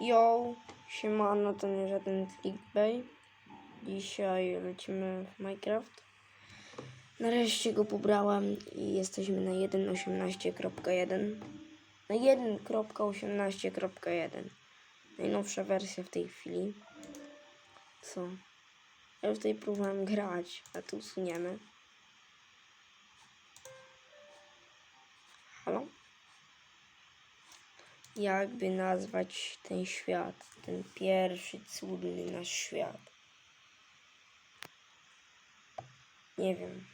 Yo, siemano, to nie żaden clickbait. Dzisiaj lecimy w Minecraft. Nareszcie go pobrałem i jesteśmy na 1.18.1. Na 1.18.1. Najnowsza wersja w tej chwili. Co? Ja już tutaj próbowałem grać, a tu usuniemy. Jakby nazwać ten świat, ten pierwszy cudny nasz świat. Nie wiem.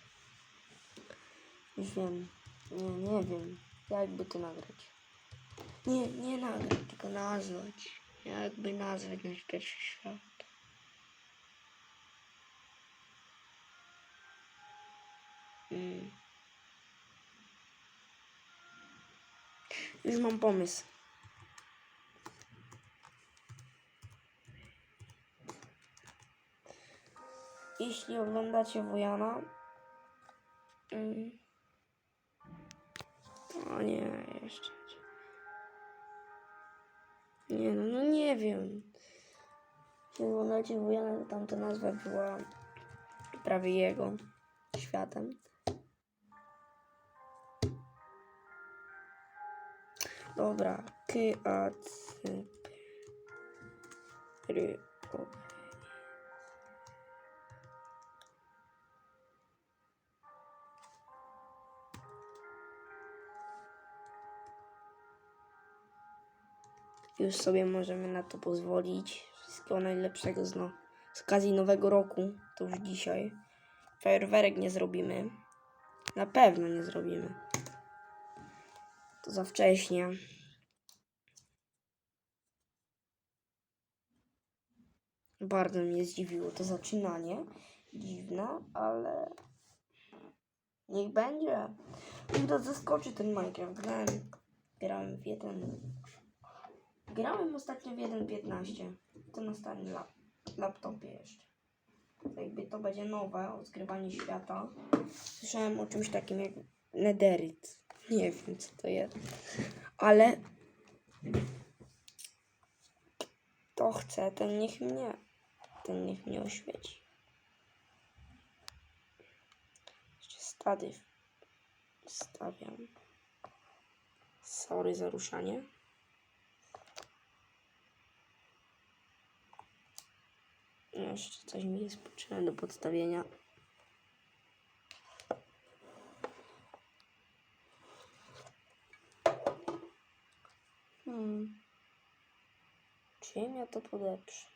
Już wiem. Nie, nie wiem. Jakby to nagrać. Nie, nie nagrać, tylko nazwać. Jakby nazwać nasz pierwszy świat. Mm. Już mam pomysł. Jeśli oglądacie Wojana. Mm, o nie, jeszcze. Nie no, no nie wiem. Jeśli oglądacie Wojana, to tamta nazwa była prawie jego światem. Dobra, K, A, C, P, R, O. Już sobie możemy na to pozwolić. Wszystkiego najlepszego z, no, z okazji nowego roku. To już dzisiaj. Fajerwerek nie zrobimy. Na pewno nie zrobimy. To za wcześnie. Bardzo mnie zdziwiło to zaczynanie. Dziwne, ale niech będzie. Mi to zaskoczy ten Minecraft. Grałem, grałem w jeden Grałem ostatnio w 1.15. To na starym lap laptopie jeszcze. Jakby to będzie nowe odkrywanie świata. Słyszałem o czymś takim jak Nederyt. Nie wiem co to jest. Ale to chce, ten niech mnie. Ten niech mnie oświeci. Jeszcze stady stawiam. Sorry za ruszanie. Jeszcze coś mi jest potrzebne do podstawienia. Hmm. Czym ja to podeprze?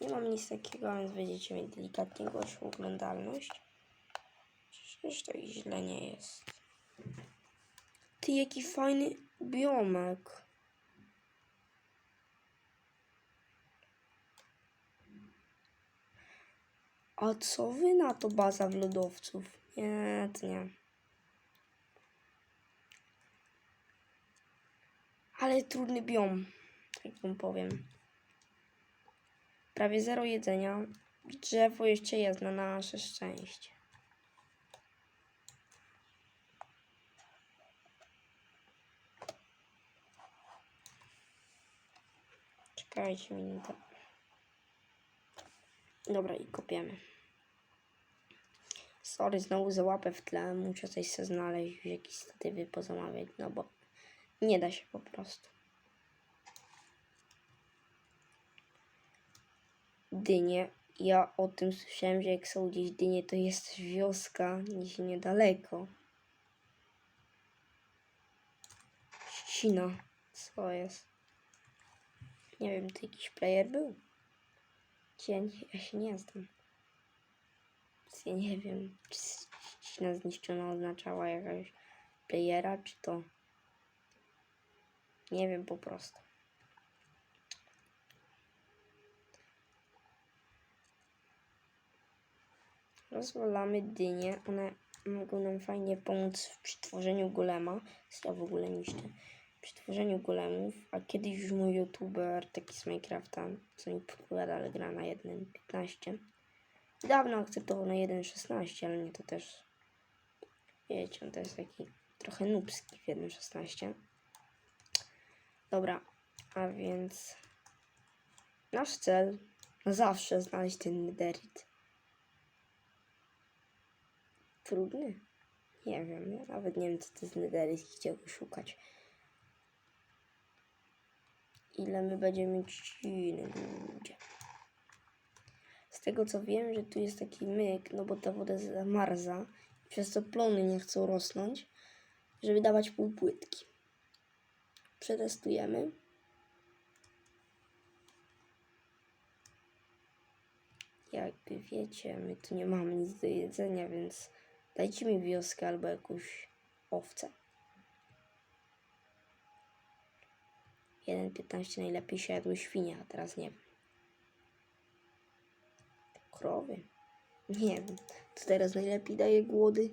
Nie mam nic takiego, więc będziecie mieć delikatnie gorszą oglądalność. Przecież tak źle nie jest. Ty, jaki fajny biomek. A co wy na to baza w lodowców? Nie, to nie. Ale trudny biom, tak wam powiem. Prawie zero jedzenia. Drzewo jeszcze jest na nasze szczęście. Czekajcie minutę. Dobra, i kopiemy. Sorry, znowu za łapę w tle. Muszę coś sobie znaleźć, jakieś statywy pozamawiać, no bo nie da się po prostu. Dynie. Ja o tym słyszałem, że jak są gdzieś dynie, to jest wioska gdzieś niedaleko. Ścina. Co jest? Nie wiem, to jakiś player był? Ja, nie, ja się nie znam. Ja nie wiem, czy ścina zniszczona oznaczała jakaś playera, czy to... Nie wiem po prostu. Rozwalamy dynie. One mogą nam fajnie pomóc przy tworzeniu golema. Ja w ogóle niszczę przy tworzeniu golemów, a kiedyś już mój youtuber taki z Minecrafta, co mi podpowiada, ale gra na 1.15. Dawno akceptował na 1.16, ale mnie to też Wiecie, on to jest taki trochę nubski w 1.16. Dobra, a więc nasz cel na zawsze znaleźć ten nederit. Trudny? Nie wiem, ja nawet nie wiem co to jest nederit gdzie go szukać. Ile my będziemy trzciny, ludzie. Z tego co wiem, że tu jest taki myk, no bo ta woda zamarza, przez co plony nie chcą rosnąć, żeby dawać półpłytki. Przetestujemy. Jakby wiecie, my tu nie mamy nic do jedzenia, więc dajcie mi wioskę albo jakąś owcę. 1.15 najlepiej się jadły świnie, a teraz nie. Krowy. Nie wiem. To teraz najlepiej daje głody.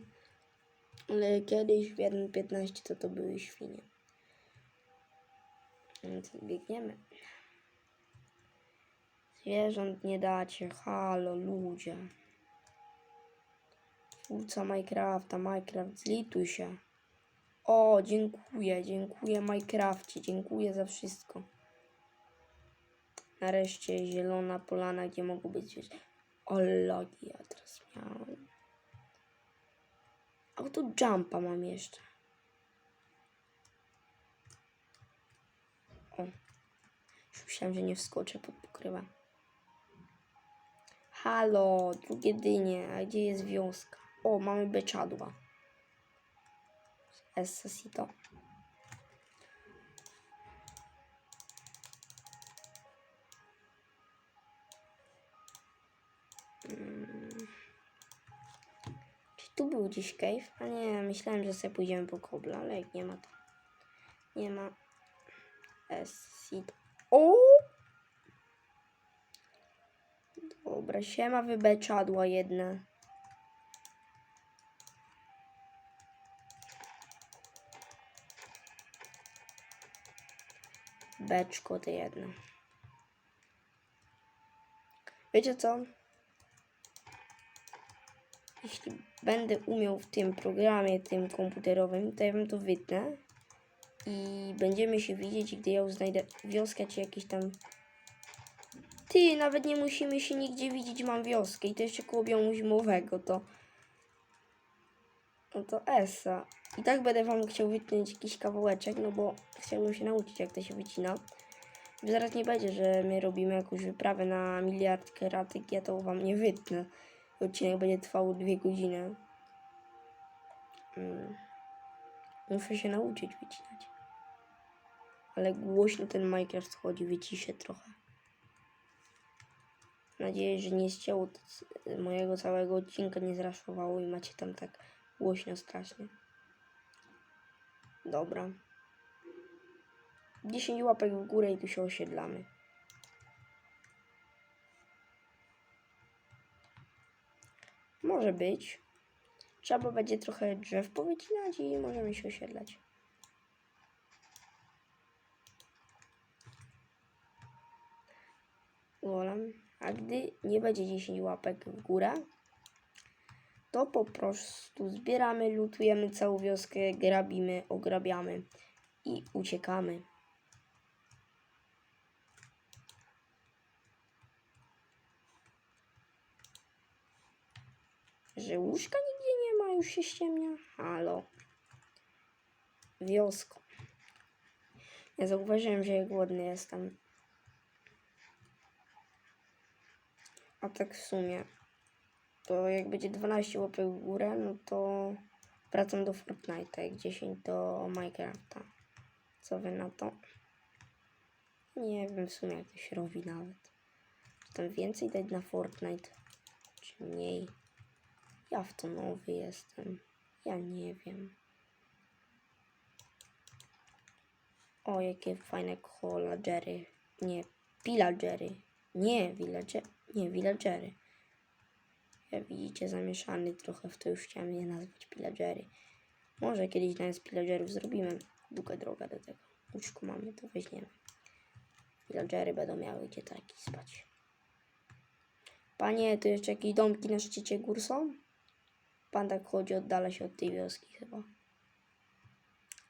Ale kiedyś w 1.15 to to były świnie. Więc biegniemy. Zwierząt nie dacie. Halo, ludzie. Twórca Minecrafta, Minecraft, zlituj się. O, dziękuję, dziękuję Minecrafcie, dziękuję za wszystko. Nareszcie zielona polana, gdzie mogą być zwierzę. O, logi ja teraz miałem. Auto jumpa mam jeszcze. O. Już myślałem, że nie wskoczę pod pokrywę. Halo, drugie dynie, a gdzie jest wioska? O, mamy beczadła. Essasito. Mm. Czy tu był gdzieś cave? A nie, myślałem, że sobie pójdziemy po kobla, ale jak nie ma to. Nie ma. Essasito. O! Dobra, siema wybeczadła jedna. Beczko to jedno. Wiecie co? Jeśli będę umiał w tym programie, tym komputerowym, to ja wam to wytnę. I będziemy się widzieć, gdy ja znajdę wioskę czy jakiś tam... Ty, nawet nie musimy się nigdzie widzieć, mam wioskę. I to jeszcze koło zimowego, to... No to Esa. I tak będę wam chciał wytnąć jakiś kawałeczek, no bo chciałbym się nauczyć, jak to się wycina. Bo zaraz nie będzie, że my robimy jakąś wyprawę na miliard keratyk, ja to wam nie wytnę. Odcinek będzie trwał dwie godziny. Mm. Muszę się nauczyć wycinać. Ale głośno ten Minecraft chodzi, wyciszę trochę. Mam nadzieję, że nie ścięło mojego całego odcinka, nie zraszowało i macie tam tak głośno strasznie. Dobra. 10 łapek w górę i tu się osiedlamy. Może być. Trzeba będzie trochę drzew powycinać i możemy się osiedlać. Wolem. A gdy nie będzie 10 łapek w górę, to po prostu zbieramy, lutujemy całą wioskę, grabimy, ograbiamy i uciekamy. Że łóżka nigdzie nie ma, już się ściemnia. Halo. Wiosko. Ja zauważyłem, że ja głodny jestem. A tak w sumie, to jak będzie 12 łapek w górę, no to wracam do Fortnite'a, jak 10 do Minecrafta. Co wy na to? Nie wiem w sumie jak to się robi nawet. Czy tam więcej dać na Fortnite, czy mniej? Ja w to nowy jestem. Ja nie wiem. O, jakie fajne collagery. Nie, pillagery. Nie, villager, nie, villagery. Ja widzicie, zamieszany trochę w to już chciałem je nazwać pillagery. Może kiedyś na pillagerów zrobimy. Długa droga do tego. Łóżko mamy, to weźmiemy. Villagery będą miały gdzie taki spać. Panie, tu jeszcze jakieś domki na szczycie gór są? Pan tak chodzi, oddala się od tej wioski chyba.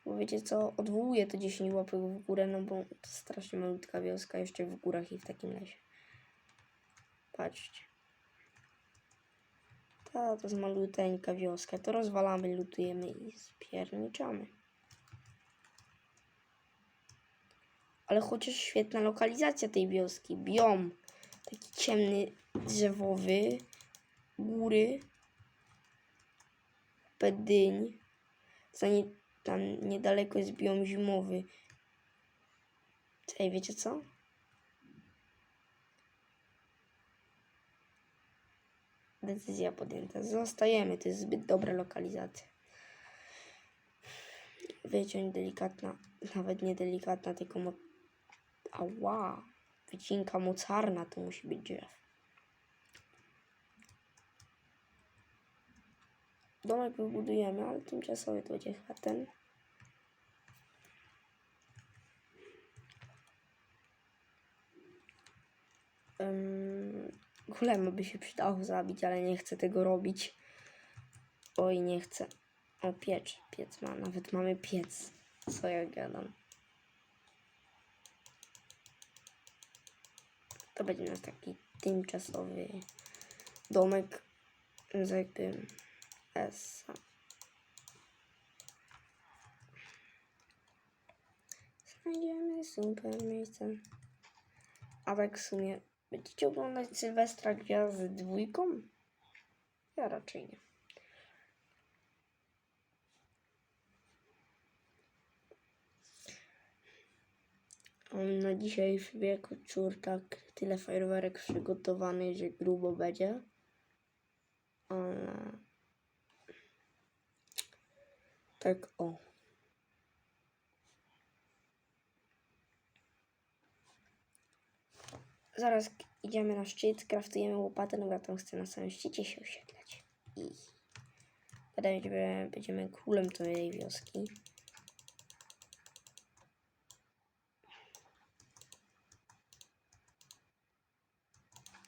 Bo wiecie co, odwołuję to 10 łapek w górę, no bo to strasznie malutka wioska, jeszcze w górach i w takim lesie. Patrzcie. To jest maluteńka wioska. To rozwalamy, lutujemy i spierniczamy. Ale chociaż świetna lokalizacja tej wioski. Biom. Taki ciemny, drzewowy. Góry. Pedyń. Nie, tam niedaleko jest biom zimowy. Ej, wiecie co? Decyzja podjęta. Zostajemy. To jest zbyt dobra lokalizacja. Wyciąć delikatna, nawet nie delikatna, tylko mo... Ała. Wycinka mocarna to musi być drzew. Domek wybudujemy, ale tymczasowy to będzie chyba ten. Um, Golema by się przydało zabić, ale nie chcę tego robić. Oj, nie chcę. O, piecz. Piec ma. Nawet mamy piec. Co ja gadam. To będzie nasz taki tymczasowy domek. Z jakby S. Znajdziemy super miejsce. A tak w sumie będziecie oglądać Sylwestra Gwiazdy dwójką? Ja raczej nie. Na dzisiejszy wieczór tak tyle fajerwerek przygotowanych, że grubo będzie. Ale... Tak o. Zaraz idziemy na szczyt, kraftujemy łopatę, no bo ja tam chcę na samym szczycie się osiedlać. I będziemy, będziemy królem tej wioski.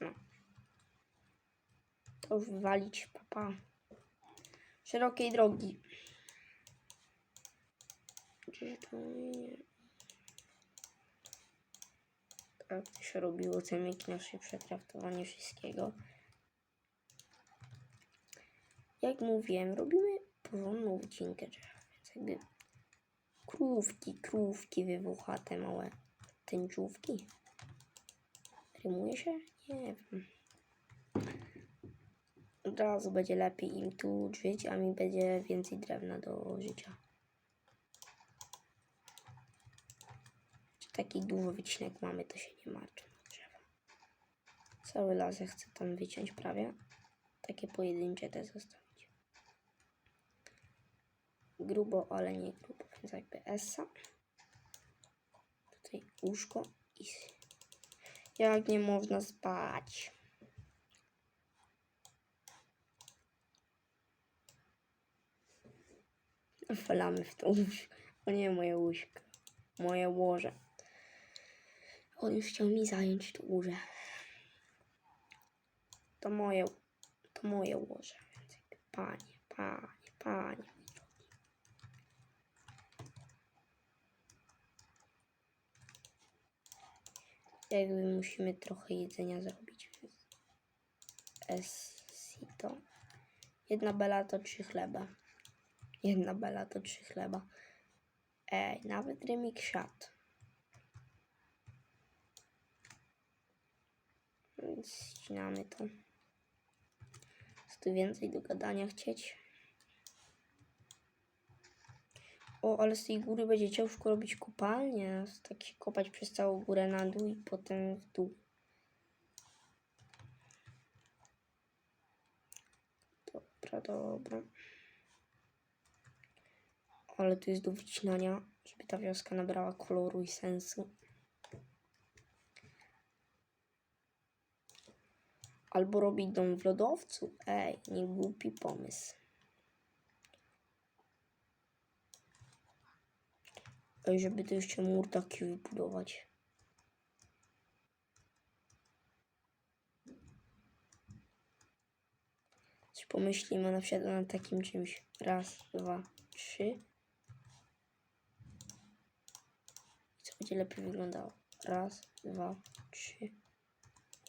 No. To już wywalić, papa. Szerokiej drogi. Gdzie to nie? Tak się robiło, cemiki nasze przekraftowanie wszystkiego. Jak mówiłem, robimy porządną wycinkę drzew, więc jakby krówki, krówki wybuchate małe tęczówki. Rymuje się? Nie wiem. Od razu będzie lepiej im tu żyć, a mi będzie więcej drewna do życia. Taki dużo wycinek mamy, to się nie martw na. Cały las ja chcę tam wyciąć prawie. Takie pojedyncze te zostawić. Grubo, ale nie grubo, więc jakby essa. Tutaj łóżko i... Jak nie można spać? Falamy w to łóżko. O nie, moje łóżko. Moje łoże. On już chciał mi zająć to łoże. To moje, to moje łoże. Panie, panie, panie. Jakby musimy trochę jedzenia zrobić. Esito. Jedna bela to trzy chleba. Jedna bela to trzy chleba. Ej, nawet remik szat. Więc ścinamy to. Jest tu więcej do gadania chcieć. O, ale z tej góry będzie ciężko robić kopalnię. Tak się kopać przez całą górę na dół i potem w dół. Dobra, dobra. Ale tu jest do wycinania, żeby ta wioska nabrała koloru i sensu. Albo robić dom w lodowcu. Ej, nie głupi pomysł. Ej, żeby tu jeszcze mur taki wybudować. Czy pomyślimy na przykład nad takim czymś. Raz, dwa, trzy. Co będzie lepiej wyglądało? Raz, dwa, trzy.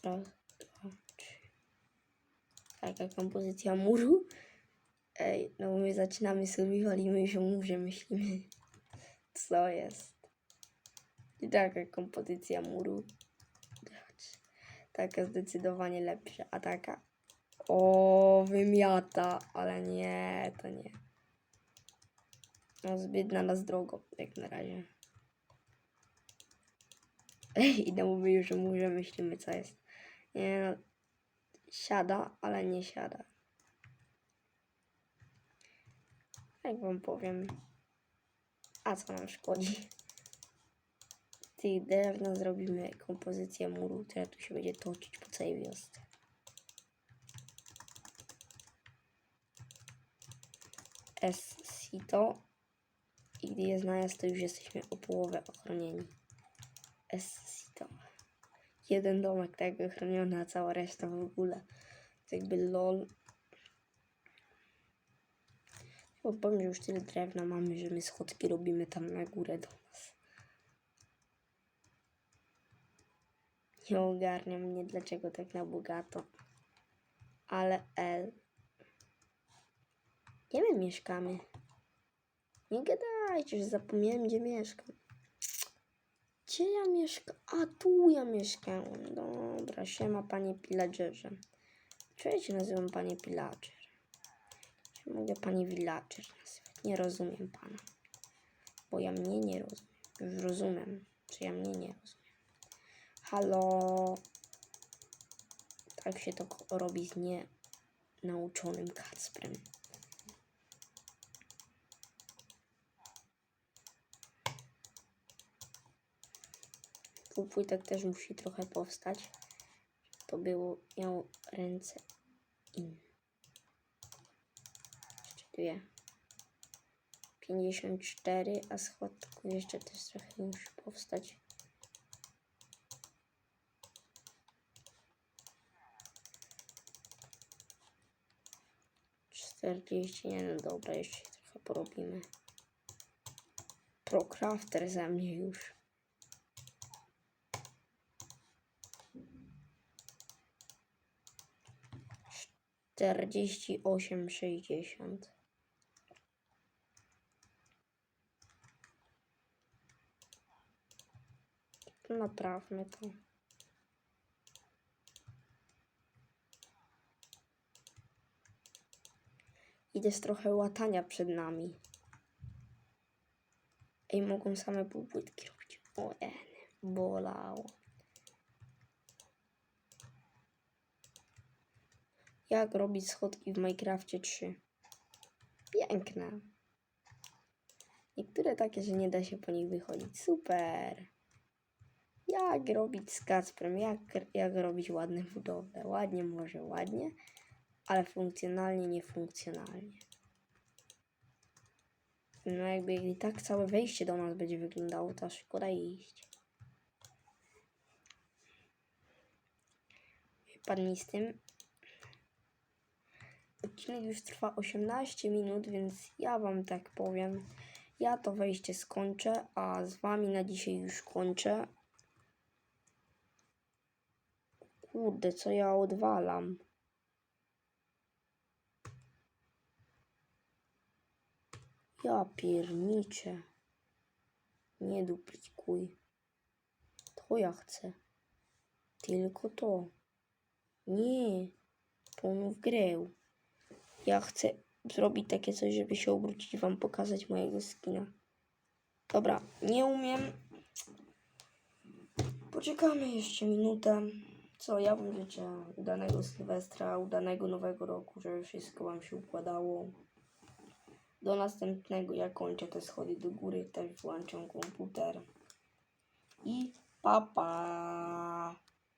Raz. Taka kompozycja muru. Ej, no my zaczynamy survival i my już o murze myślimy. Co jest? I taka kompozycja muru. Taka zdecydowanie lepsza, a taka. O, wymiata, ale nie, to nie. No, zbyt na nas drogo, jak na razie. Ej, my już o murze myślimy, co jest. Nie no, siada, ale nie siada. Jak wam powiem. A co nam szkodzi? Z tych drewna zrobimy kompozycję muru, która tu się będzie toczyć po całej wiosce. S-sito. I gdy jest najazd, to już jesteśmy o połowę ochronieni. S-sito. Jeden domek tak ochroniony, a cała reszta w ogóle. To jakby lol. Bo powiem, że już tyle drewna mamy, że my schodki robimy tam na górę do nas. Nie ogarnia mnie, dlaczego tak na bogato. Ale L. Gdzie my mieszkamy? Nie gadajcie, że zapomniałem, gdzie mieszkam. Gdzie ja mieszkam? A tu ja mieszkam. Dobra, siema panie pillagerze. Czy ja się nazywam panie pillager? Czy mogę panie villager nazywać? Nie rozumiem pana. Bo ja mnie nie rozumiem. Już rozumiem, czy ja mnie nie rozumiem. Halo. Tak się to robi z nienauczonym Kacprem. Półpłytek też musi trochę powstać. To było, miało ręce in. Jeszcze dwie. 54, a schodku jeszcze też trochę musi powstać. Czterdzieści, nie no dobra, jeszcze trochę porobimy. Procrafter ze mnie już. Czterdzieści osiem, sześćdziesiąt. Naprawmy to. Idę z trochę łatania przed nami. Ej, mogą same półpłytki robić. O, eny, bolało. Jak robić schodki w Minecrafcie 3? Piękne. Niektóre takie, że nie da się po nich wychodzić. Super. Jak robić z Kacprem? Jak, jak robić ładne budowle? Ładnie może ładnie, ale funkcjonalnie niefunkcjonalnie. No jakby i tak całe wejście do nas będzie wyglądało, to szkoda iść. Pan mi z tym. Odcinek już trwa 18 minut, więc ja wam tak powiem. Ja to wejście skończę, a z wami na dzisiaj już kończę. Kurde, co ja odwalam? Ja pierniczę. Nie duplikuj. To ja chcę. Tylko to. Nie. Ponów grę. Ja chcę zrobić takie coś, żeby się obrócić i wam pokazać mojego skina. Dobra, nie umiem. Poczekamy jeszcze minutę. Co, ja wam życzę udanego Sylwestra, udanego Nowego Roku, żeby wszystko wam się układało. Do następnego ja kończę te schody do góry, też włączam komputer. I pa pa!